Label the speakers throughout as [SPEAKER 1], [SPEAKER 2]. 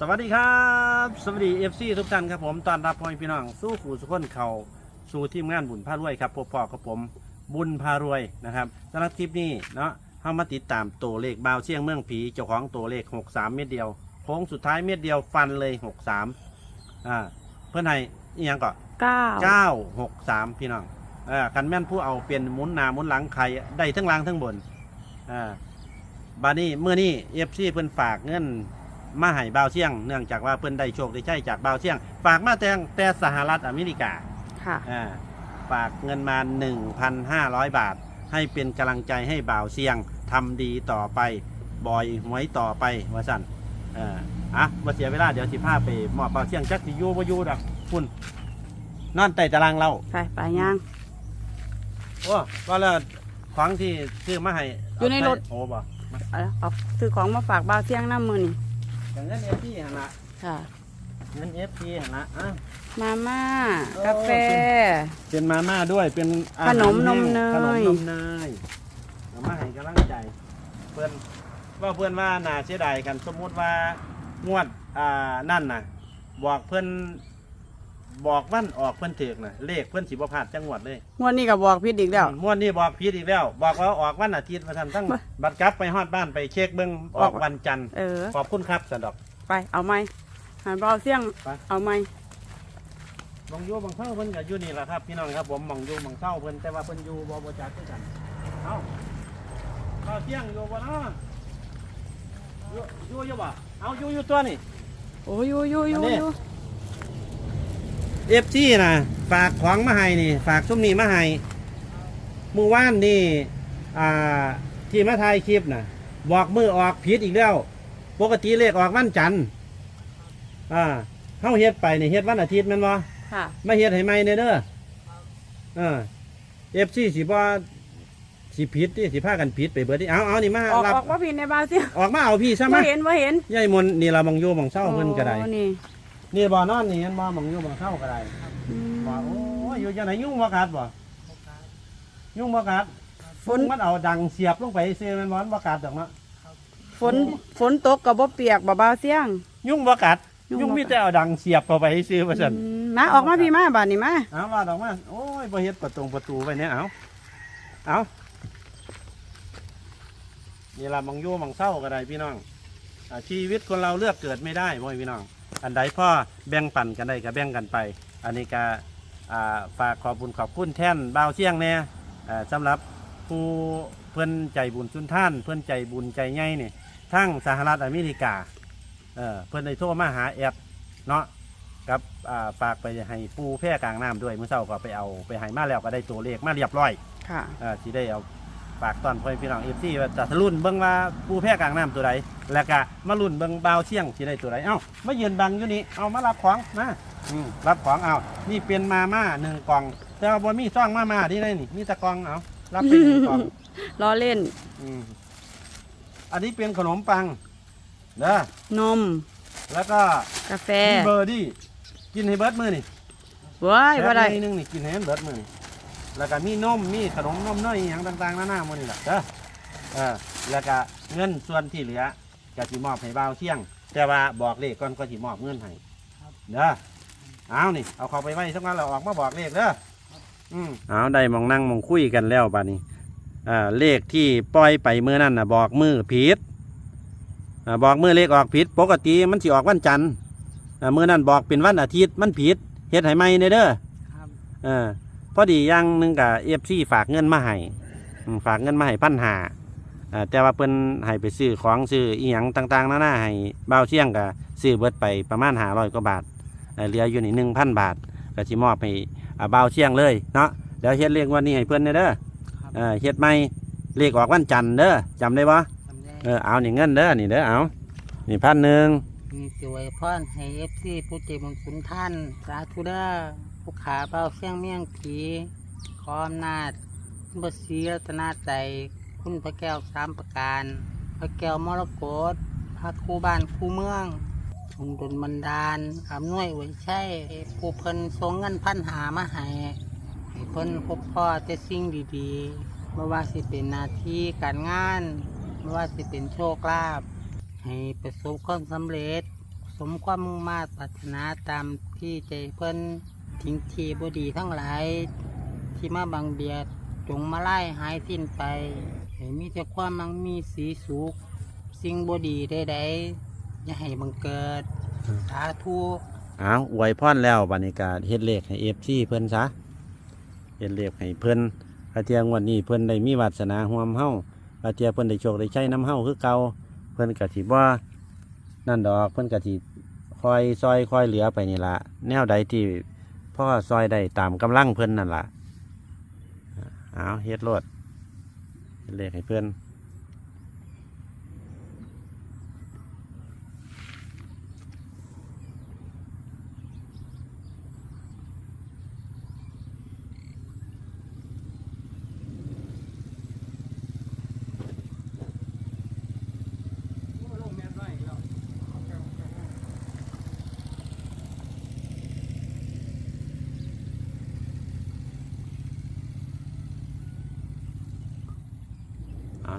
[SPEAKER 1] สวัสดีครับ สวัสดีเอฟซีทุกท่านครับผมตอนรับพ่อแม่พี่น้อง สู้ขู่สุขคนเขาสู่ทีมงานบุญพารวยครับพบพ่อกับผมบุญพารวยนะครับสำหรับคลิปนี้เนาะเข้ามาติดตามตัวเลขบาวเชียงเมืองผีเจ้าของตัวเลข 63 เม็ดเดียวโค้งสุดท้ายเม็ดเดียวฟันเลย 63อ่าเพื่อนให้อีหยังก่อน
[SPEAKER 2] เก้า
[SPEAKER 1] 963พี่น้องอ่ากันแม่นผู้เอาเปลี่ยนหมุนหนาหมุนหลังใครได้ทั้งล่างทั้งบนอ่าบานี้เมื่อนี้เอฟซีเพิ่นฝากเงิน มาให้บ่าวเชียง เนื่องจากว่าเพิ่นได้โชคได้ใช้จากบ่าวเชียง ฝากมาแต่งแต่สหรัฐอเมริกา
[SPEAKER 2] ค่ะ
[SPEAKER 1] อ่าฝากเงินมา 1,500 บาท ให้เป็นกำลังใจให้บ่าวเชียงทำดีต่อไปบอยหวยต่อไปว่าสั่นเอ่าอะมาเสียเวลาเดี๋ยวสิพาไปมอบบ่าวเชียงจักสิอยู่บ่อยู่ดอกคุณนอนใต้ตารางเรา
[SPEAKER 2] ไปไปย่าง
[SPEAKER 1] โอ้ว่าแล้วของที่ซื้อมาให้
[SPEAKER 2] อยู่ในรถ
[SPEAKER 1] โอ้บ่
[SPEAKER 2] เอาเอาซื้อของมาฝากบ่าวเที่ยงน้ำมือนี่
[SPEAKER 1] อย่างเงินเอฟซีหันละ
[SPEAKER 2] ค่ะ
[SPEAKER 1] เงินเอฟซีหันละอะ
[SPEAKER 2] มาม่า
[SPEAKER 1] โอ้
[SPEAKER 2] กาแฟ
[SPEAKER 1] เป็นมาม่าด้วย เป็นอาหาร
[SPEAKER 2] ขนมนมเนย
[SPEAKER 1] ขนมนมเนยเอามาให้กำลังใจ เพื่อนว่าเพื่อนว่าน่าเสียดายกันสมมุติว่างวดอ่านั่นน่ะ บอกเพื่อน บอกวันออกเพื่อนถือกน่ะเลขเพื่อนสิบพลาดจังหวัดเลย
[SPEAKER 2] งวดนี้ก็บอกผิดอีกแล้ว
[SPEAKER 1] มวนนี้บอกผิดอีกแล้ว บอกว่าออกวันอาทิตย์มาทันทั้ง
[SPEAKER 2] มา
[SPEAKER 1] บัตรกลับไปฮอดบ้านไปเช็คเบิ้งออกวันจันทร์
[SPEAKER 2] เออ
[SPEAKER 1] ขอบคุณครับสันดอก
[SPEAKER 2] ไปเอาไหมหาบ่าวเที่ยง
[SPEAKER 1] ไป
[SPEAKER 2] เอาไหม
[SPEAKER 1] มองอยู่บางเท่าเพิ่นก็อยู่นี่แหละครับพี่น้องครับผมมองอยู่บางเท่าเพิ่นแต่ว่าเพิ่นอยู่บ่บ่จักคือกันเอ้าก็เที่ยงอยู่บ่เนาะอยู่อยู่อยู่บ่เอาอยู่อยู่ตัวนี่
[SPEAKER 2] โอ้ยอยู่อยู่อยู่
[SPEAKER 1] อันนี้
[SPEAKER 2] อยู่
[SPEAKER 1] เอฟซีนะฝากของมาให้นี่ ฝากซุ้มนี่มาให้มือว่านนี่อ่าที่มาถ่ายคลิปน่ะบอกมือออกผิดอีกแล้ว ปกติเลขออกวันจันทร์อ่าเฮาเฮ็ดไปนี่เฮ็ดวันอาทิตย์แม่นบ่
[SPEAKER 2] ค่ะ
[SPEAKER 1] มาเฮ็ดให้ใหม่เด้อเด้อเออเอฟซีสิบ่สิผิดที่สิพากันผิดไปเบิดที่เอาเอานี่มา
[SPEAKER 2] ออก
[SPEAKER 1] รับ
[SPEAKER 2] ออกว่าผิดในบ่าวเที่ยง
[SPEAKER 1] ออกมาเอาพี่ซะ
[SPEAKER 2] ว่า
[SPEAKER 1] มา
[SPEAKER 2] เห็นว่าเห็น
[SPEAKER 1] ยายมนต์นี่เรามองอยู่มองเศร้าเพิ่นก็ได้
[SPEAKER 2] โอ้นี่
[SPEAKER 1] นี่บ่นอนนี่เห็นบ่มองอยู่มองเศร้าก็ได้
[SPEAKER 2] อืม
[SPEAKER 1] บ่โอ้ยอยู่จังไหนยุ่งบ่กัดบ่ยุ่งบ่กัด
[SPEAKER 2] ฝน
[SPEAKER 1] มันเอาดังเสียบลงไปซื้อแมันบ่มันบ่กัดดอกเนาะ
[SPEAKER 2] ฝนฝนตกกับบ่เปียกบ่บ่าวเที่ยง
[SPEAKER 1] ยุ่งบ่กัด
[SPEAKER 2] ยุ่งบ่
[SPEAKER 1] ยุ่งมี
[SPEAKER 2] กัด
[SPEAKER 1] แต่เอาดังเสียบเข้าไปซื้อว่าซั่น
[SPEAKER 2] อืมมาออกมาพี่มาบ้านนี่มา
[SPEAKER 1] เอาลาดออกมาโอ้ยบ่เฮ็ดประตูประตูไว้เนี่ยเอาเอานี่ล่ะมองอยู่มองเศร้าก็ได้พี่น้องอ่าชีวิตคนเราเลือกเกิดไม่ได้พ่อพี่น้อง อันใดพ่อแบ่งปันกันได้ก็แบ่งกันไป อันนี้ก็อ่าฝากขอบบุญขอบคุณแท่นบ่าวเชียงเนี่ยอ่าสำหรับผู้เพื่อนใจบุญชุนท่าน เพื่อนใจบุญใจใหญ่นี่ทั้งสหรัฐอเมริกาเออเพื่อนได้โทรมาหาแอดเนาะกับอ่าฝากไปให้ปูแพร่กลางน้ำด้วยเมื่อเช้าก็ไปเอาไปให้มาแล้วก็ได้ตัวเลขมาเรียบร้อย
[SPEAKER 2] ค่ะ
[SPEAKER 1] อ่าที่ได้เอา ฝากตอนพ่อพี่น้องเอฟซีว่าจะทะลุนเบิ่งว่าปูแพร่กลางน้ำตัวใดแล้วก็มาลุ่นเบิ่งบาวเชียงที่ได้ตัวใดเอ้ามายืนบังอยู่นี่เอามารับของมาอืมรับของเอานี่เป็นมาม่าหนึ่งกล่อง แต่ว่าบ่มีซ่องมาม่าที่ได้นี่มีแต่กล่องเอารับเป็นหนึ่งกล่อง
[SPEAKER 2] ล้อเล่น
[SPEAKER 1] อืมอันนี้เป็นขนมปังเด้อน
[SPEAKER 2] ม
[SPEAKER 1] แล้วก็
[SPEAKER 2] กาแฟ
[SPEAKER 1] มีเบอร์ดี้กินให้เบิร์ดมือนี่
[SPEAKER 2] ว้ายบ่ได้
[SPEAKER 1] แซ่บนินึงนี่กินให้เบิร์ดมือนี่ แล้วก็มีนมมีขนมนมเนยอหย่างต่างๆนานาหมดนี่แหละเด้อเออแล้วก็เงินส่วนที่เหลือก็สิมอบให้บ่าวเที่ยง แต่ว่าบอกเลขก่อนก็สิมอบเงินให้เด้อเอานี่เอาเข้าไปไว้สักวันเราออกมาบอกเลขเด้ออืมเอาได้มองนั่งมองคุยกันแล้วบัดนี้อ่าเลขที่ปล่อยไปมือนั่นน่ะบอกมือผิดอ่าบอกมือเลขออกผิด ปกติมันสิออกวันจันทร์อ่ามือนั่นบอกเป็นวันอาทิตย์มันผิดเฮ็ดให้ไหมเด้อ
[SPEAKER 2] ครับ
[SPEAKER 1] เออ พอดีอย่างหนึงกับเอฟซีฝากเงินมาให้อืมฝากเงินมาให้พันหาอ่าแต่ว่าเพิ่นให้ไปซื้อของซื้ออีหยังต่างๆนานาให้บ่าวเชี่ยงกับซื้อเบิดไปประมาณหาร้อยกว่าบาทเอ่อเหลืออยู่นี่หนึ่งพันบาทก็สิมอบให้อ่าบ่าวเชี่ยงเลยเนาะเดี๋ยวเฮ็ดเลขวันนี้ให้เพิ่นเด้อเด้อเออเฮ็ดไม่เลขออกวันจันทร์เด้อจำได้ปะ
[SPEAKER 3] ทำได้
[SPEAKER 1] เออเอานี่เงินเด้อนี่เด้อเอานี่พันหนึ่ง
[SPEAKER 3] มีสิไวยพรให้เอฟซีผู้ใจบุญคุณท่าน สาธุเด้อ ผู้ขาเบาเสียงเมี่ยงผีขออำนาจคุณบศรีรัตนาใจ คุณพระแก้วสามประการ พระแก้วมรกตพระครูบ้านครูเมืองทรงดลบันดาลอำนวยไว้ใช่ผู้เพิ่นทรงเงินพันหามาให้ให้เพิ่นพบพ่อแต่สิ่งดีๆไม่ว่าสิเป็นหน้าที่การงานไม่ว่าสิเป็นโชคลาภให้ประสบความสำเร็จ สมความมุ่งมาตรปรารถนาตามที่ใจเพิ่น ทิ้งทีบดีทั้งหลาย ที่มาบังเบียดจงมาไล่หายสิ้นไปให้มีแต่ความมั่งมีสีสุขสิ่งบดีใดๆอย่าให้บังเกิด สาธุ
[SPEAKER 1] อ้าวอวยพรแล้วบัดนี้ก็เฮ็ดเลขให้ FC เพิ่นซะเฮ็ดเลขให้เพิ่นกระเทียงวันนี้เพิ่นได้มีวาสนาร่วมเฮากระเทียเพิ่นได้โชคได้ใช้น้ำเฮาคือเก่าเพิ่นก็สิบ่นั่นดอกเพิ่นก็สิคอยซอยคอยเหลือไปนี่ล่ะแนวใดที่ พ่อซอยได้ตามกำลังเพื่อนนั่นล่ะอ้าวเฮ็ดโลดเลขให้เพื่อน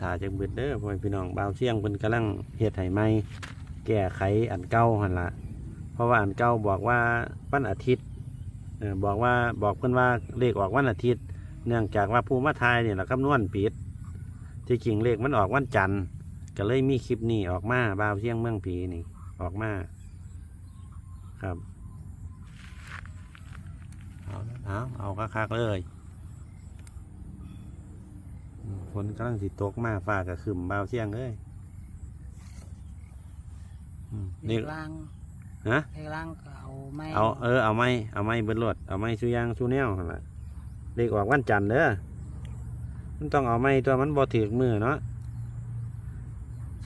[SPEAKER 1] ถ่าจากเบิดเด้อพ่อพี่น้องบ่าวเชียงเพิ่นกำลังเฮ็ดให้ใหม่แก้ไขอันเก่าหั่นละเพราะว่าอันเก่าบอกว่าวันอาทิตย์เออบอกว่าบอกเพิ่นว่าเลขออกวันอาทิตย์ เนื่องจากว่าผู้มาทายนี่แหละคำนวณผิดที่จริงเลขมันออกวันจันทร์ก็เลยมีคลิปนี้ออกมาบ่าวเชียงเมืองผีนี่ออกมาครับเอาเอาเอาคักๆเลย อืมฝ นกำลังสิตกมาฟ้าก็ขึ้นเบาวเที่ยงเลยอืม
[SPEAKER 3] เล
[SPEAKER 1] นี่
[SPEAKER 3] ขล่าง
[SPEAKER 1] ฮะ
[SPEAKER 3] เลขล่างก็เอาไม่
[SPEAKER 1] เอาเออเอาไม้เอาไม้เบิดรถเอาไม้ชูยางชูแนวหั่นล่ะเลขออกวันจันทร์เด้อมันต้องเอาไม้ตัวมันบ่ถือมือเนาะ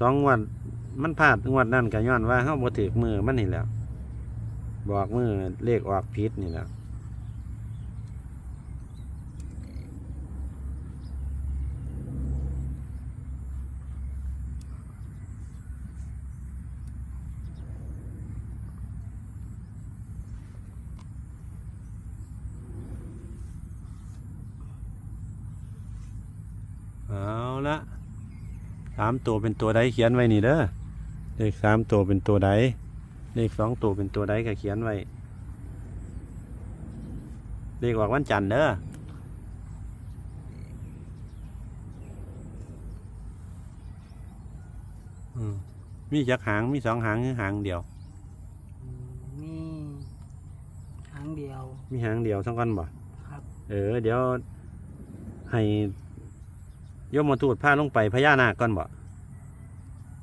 [SPEAKER 1] สองงวดมันพลาดงวดนั่นก็ย้อนว่าเฮาบ่ถือมือมันนี่แหล้วบอกมือเลขออกผิดนี่แหละ เอาละสามตัวเป็นตัวใดเขียนไว้นี่เด้อเลขสามตัวเป็นตัวใดเลขสองตัวเป็นตัวใดก็เขียนไว้เลขออกวันจันทร์เด้ออืมมีจักหาง มีสองหางหรือหางเดียว
[SPEAKER 3] มีครั้งเดียว
[SPEAKER 1] มีหางเดียวทั้งกันบ่
[SPEAKER 3] ครับ
[SPEAKER 1] เออ เดี๋ยวให้โยมมาทูดผ้าลงไปพญานาคก่อนบ่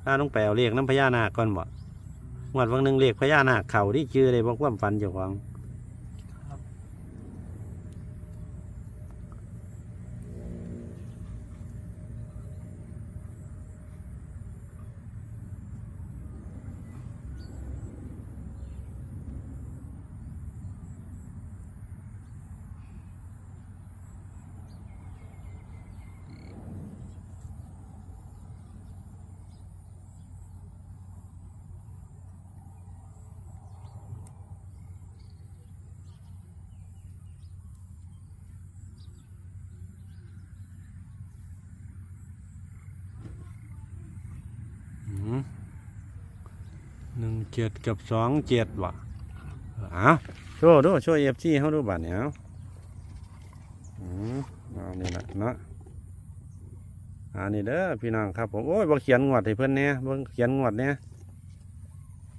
[SPEAKER 1] ผ้าลงไปเอาเลขน้ำพญานาคก่อนบ่งวดวันหนึ่งเลขพญานาคเข่าที่ชื่อเลยบอกว่าฝันเจ้าของ เจ็ดกับสองเจ็ดว่ะเอาโชว์ดูโชว์เอฟซีเขาดูบัตรเนี่ยอาอืมเอานี่แหละเนาะอันนี้เด้อพี่น้องครับผมโอ้ยบ่เขียนงวดให้เพื่อนเนี่ยบ่เขียนงวดเนี่ย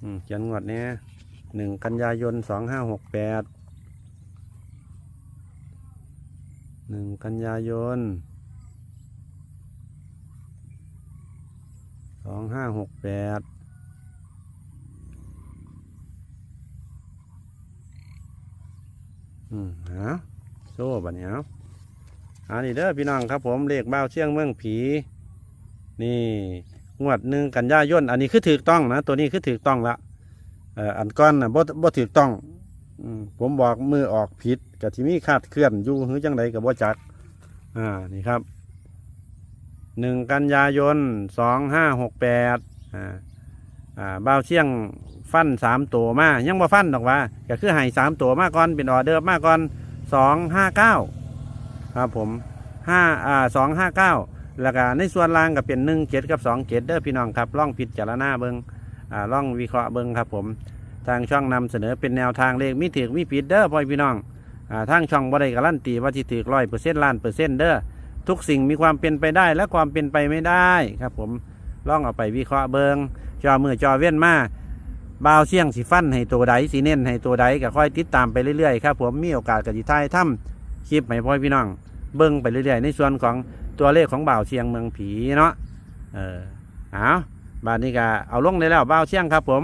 [SPEAKER 1] อืมเขียนงวดเนี่ยหนึ่งกันยายนสองห้าหกแปดหนึ่งกันยายนสองห้าหกแปด อืมฮะโซ่บัดเนี้ยเอาอันนี้เด้อพี่น้องครับผมเลขเบ้าเชียงเมืองผี นี่งวดหนึ่งกันยายนอันนี้คือถูกต้องนะตัวนี้คือถูกต้องละเอ่ออันก้อนนะบ่บ่ถูกต้องอืมผมบอกมือออกผิดกับที่มีคาดเคลื่อนอยู่หรือจังใดกับบ่จักอ่านี่ครับหนึ่งกันยายนสองห้าหกแปดอ่า อ่าบ่าวเชียงฟันสามตัวมายังบ่ฟันดอกว่าก็คือให้สามตัวมาก่อนเป็นออเดอร์มาก่อนสองห้าเก้าครับผมห้าอ่าสองห้าเก้าแล้วก็ในส่วนล่างก็เป็นหนึ่งเจ็ดกับสองเจ็ดเด้อพี่น้องครับล่องพิดจารณาเบิงอ่าล่องวิเคราะห์เบิงครับผมทางช่องนำเสนอเป็นแนวทางเลขมีถือมีผิดเด้อพ่อพี่น้องอ่าทางช่องบ่ได้การันตีว่าที่ถือร้อยเปอร์เซ็นต์ล้านเปอร์เซ็นต์เด้อทุกสิ่งมีความเป็นไปได้และความเป็นไปไม่ได้ครับผม ล่องเอาไปวิเคราะห์เบิงจอมือจอเว้นมาบาวเสี่ยงสีฟันให้ตัวใดสีเน้นให้ตัวใดก็ค่อยติดตามไปเรื่อยๆครับผมมีโอกาสกับจิท้ายถ้ำคลิปให้พ่อพี่น้อง เบิ้งไปเรื่อยๆ ในส่วนของตัวเลขของบ่าวเชียงเมืองผีเนาะเออเอาบานนี้ก็เอาลงได้แล้วบ่าวเชียงครับผม